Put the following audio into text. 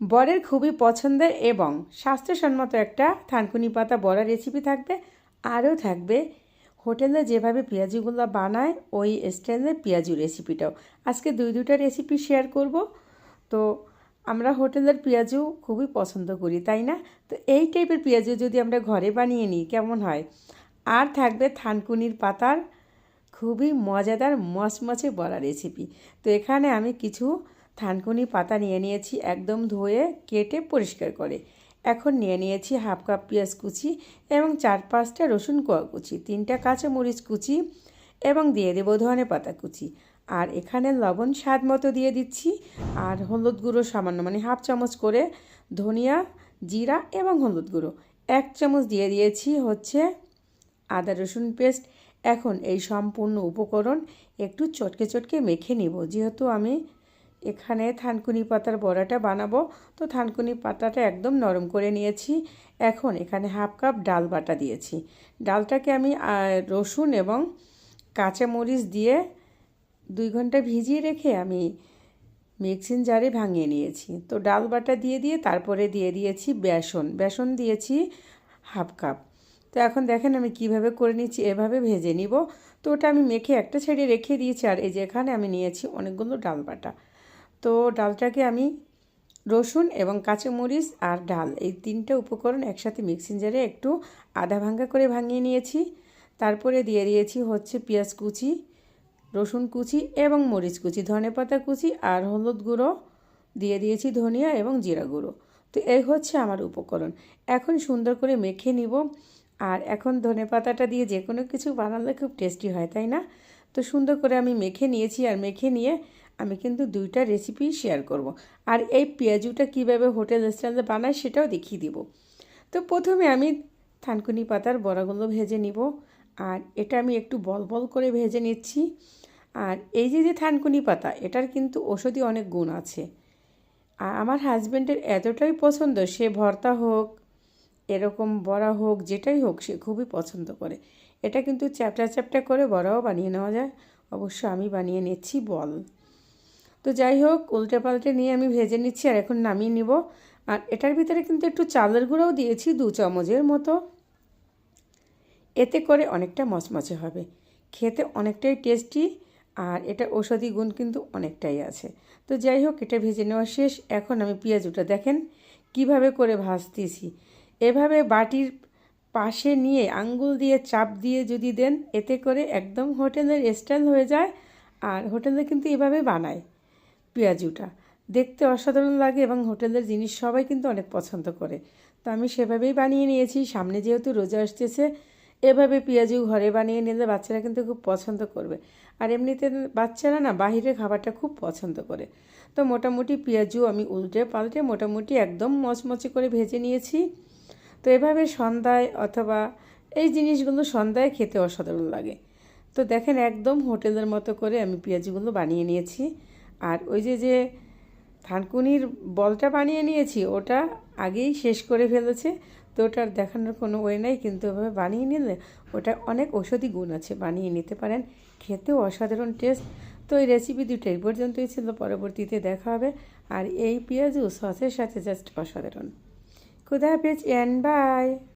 বরের খুবই পছন্দের এবং স্বাস্থ্যসম্মত একটা থানকুনি পাতা বড়া রেসিপি থাকবে, আরও থাকবে হোটেলে যেভাবে পেঁয়াজুগুলো বানায়, ওই স্টাইলের পেঁয়াজু রেসিপিটাও আজকে দুই দুটা রেসিপি শেয়ার করব। তো আমরা হোটেলের পেঁয়াজু খুবই পছন্দ করি, তাই না? তো এই টাইপের পেঁয়াজু যদি আমরা ঘরে বানিয়ে নিই, কেমন হয়? আর থাকবে থানকুনির পাতার খুবই মজাদার মচমচে বড়া রেসিপি তো এখানে আমি কিছু থানকুনি পাতা নিয়ে নিয়েছি একদম ধুয়ে কেটে পরিষ্কার করে। এখন নিয়ে নিয়েছি হাফ কাপ পেঁয়াজ কুচি এবং চার পাঁচটা রসুন কোয়া কুচি, তিনটা কাঁচামরিচ কুচি এবং দিয়ে দেবো ধনে পাতা কুচি। আর এখানে লবণ স্বাদ মতো দিয়ে দিচ্ছি। আর হলুদ গুঁড়ো সামান্য মানে হাফ চামচ করে ধনিয়া, জিরা এবং হলুদ গুঁড়ো। এক চামচ দিয়ে দিয়েছি হচ্ছে আদা রসুন পেস্ট। এখন এই সম্পূর্ণ উপকরণ একটু চটকে চটকে মেখে নিব, যেহেতু আমি এখানে থানকুনি পাতার বড়াটা বানাবো। তো থানকুনি পাতাটা একদম নরম করে নিয়েছি। এখন এখানে হাফ কাপ ডাল বাটা দিয়েছি। ডালটাকে আমি রসুন এবং কাঁচামরিচ দিয়ে দুই ঘণ্টা ভিজিয়ে রেখে আমি মিক্সিং জারে ভাঙিয়ে নিয়েছি। তো ডাল বাটা দিয়ে দিয়ে তারপরে দিয়ে দিয়েছি বেসন। বেসন দিয়েছি হাফ কাপ। তো এখন দেখেন আমি কীভাবে করে নিচ্ছি, এভাবে ভেজে নিব। তো ওটা আমি মেখে একটা ছেড়ে রেখে দিয়েছি। আর এই যে এখানে আমি নিয়েছি অনেকগুলো ডাল বাটা। তো ডালটাকে আমি রসুন এবং কাঁচামরিচ আর ডাল, এই তিনটা উপকরণ একসাথে মিক্সিং জারে একটু আধা ভাঙ্গা করে ভাঙিয়ে নিয়েছি। তারপরে দিয়ে দিয়েছি হচ্ছে পেঁয়াজ কুচি, রসুন কুচি এবং মরিচ কুচি, ধনে পাতা কুচি আর হলুদ গুঁড়ো, দিয়ে দিয়েছি ধনিয়া এবং জিরা গুঁড়ো। তো এই হচ্ছে আমার উপকরণ। এখন সুন্দর করে মেখে নিব। আর এখন ধনে পাতাটা দিয়ে যে কোনো কিছু বানালে খুব টেস্টি হয়, তাই না? তো সুন্দর করে আমি মেখে নিয়েছি আর মেখে নিয়ে আমি কিন্তু দুইটা রেসিপি শেয়ার করব। আর এই পেঁয়াজুটা কীভাবে হোটেল রেস্টুরেন্টে বানায় সেটাও দেখিয়ে দিব। তো প্রথমে আমি থানকুনি পাতার বড়াগুলো ভেজে নিব। আর এটা আমি একটু বল বল করে ভেজে নিচ্ছি। আর এই যে যে থানকুনি পাতা, এটার কিন্তু ওষুধি অনেক গুণ আছে। আর আমার হাজব্যান্ডের এতটাই পছন্দ, সে ভর্তা হোক, এরকম বড়া হোক, যেটাই হোক, সে খুবই পছন্দ করে। এটা কিন্তু চ্যাপটা চ্যাপটা করে বড়াও বানিয়ে নেওয়া যায়। অবশ্য আমি বানিয়ে নিচ্ছি বল। তো যাই হোক উল্টে পাল্টে নিয়ে আমি ভেজে নিচ্ছি আর এখন নামিয়ে নিব। আর এটার ভিতরে কিন্তু একটু চালের গুঁড়োও দিয়েছি, দু চামচের মতো। এতে করে অনেকটা মচমচে হবে। খেতে অনেকটাই টেস্টি আর এটা ঔষধি গুণ কিন্তু অনেকটাই আছে। তো যাই হোক, এটা ভেজে নেওয়া শেষ। এখন আমি পেঁয়াজুটা দেখেন কীভাবে করে ভাজতেছি। এভাবে বাটির পাশে নিয়ে আঙ্গুল দিয়ে চাপ দিয়ে যদি দেন, এতে করে একদম হোটেলের স্টাইল হয়ে যায় আর হোটেলে কিন্তু এভাবে বানায়। পেঁয়াজুটা। দেখতে অসাধারণ লাগে এবং হোটেলের জিনিস সবাই কিন্তু অনেক পছন্দ করে। তো আমি সেভাবেই বানিয়ে নিয়েছি। সামনে যেহেতু রোজা আসতেছে, এভাবে পেঁয়াজু ঘরে বানিয়ে নিলে বাচ্চারা কিন্তু খুব পছন্দ করবে। আর এমনিতে বাচ্চারা না বাহিরের খাবারটা খুব পছন্দ করে। তো মোটামুটি পেঁয়াজু আমি উল্টে পাল্টে মোটামুটি একদম মচমচে করে ভেজে নিয়েছি। তো এভাবে সন্ধ্যায় অথবা এই জিনিসগুলো সন্ধ্যায় খেতে অসাধারণ লাগে। তো দেখেন একদম হোটেলের মতো করে আমি পেঁয়াজগুলো বানিয়ে নিয়েছি। আর ওই যে যে থানকুনির বলটা বানিয়ে নিয়েছি, ওটা আগেই শেষ করে ফেলেছে। তো ওটার দেখানোর কোনো ওয়ে নাই, কিন্তু ওভাবে বানিয়ে নিলে ওটা অনেক ঔষধি গুণ আছে, বানিয়ে নিতে পারেন। খেতেও অসাধারণ টেস্ট। তো এই রেসিপি দুটো এই পর্যন্তই ছিল, পরবর্তীতে দেখা হবে। আর এই পেঁয়াজু সসের সাথে জাস্ট অসাধারণ। খুদা হাফেজ অ্যান্ড বাই